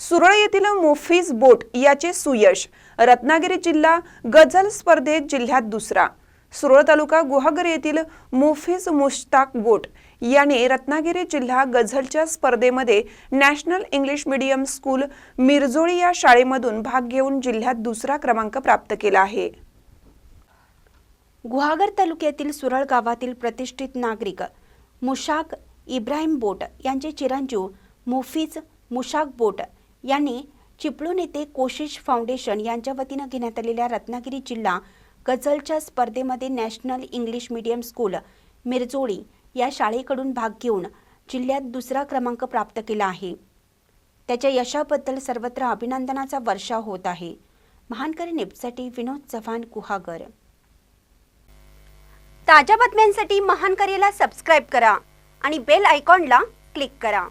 सुरळ येथील मोफीज बोट याचे सुयश. रत्नागिरी जिल्हा गझल स्पर्धेत जिल्ह्यात दुसरा. सुरळ तालुका गुहागर येथील मोफीज मुश्ताक बोट याने रत्नागिरी जिल्हा गझलच्या स्पर्धेमध्ये national English medium school Mirjoli या शाळेमधून भाग घेऊन जिल्ह्यात दुसरा क्रमांक प्राप्त केला आहे. गुहागर तालुक्यातील सुरळ गावातील प्रतिष्ठित नागरिक मुशाक इब्राहिम बोट यांचे चिरंजीव मुफीज मुशाक बोट यांनी चिपळूण येथे कोशिश फाउंडेशन यांच्या वतीनं घेण्यात आलेल्या रत्नागिरी जिल्हा गझलच्या स्पर्धेमध्ये national English medium school Mirjoli या शाळेकडून भाग घेऊन जिल्ह्यात दुसरा क्रमांक प्राप्त केला आहे. त्याच्या यशाबद्दल सर्वत्र अभिनंदनाचा वर्षाव होत आहे. महानकरी निपसाठी विनोद चव्हाण गुहागर. ताज्या बातम्यांसाठी महानकरेला सबस्क्राईब करा आणि बेल आयकॉनला क्लिक करा.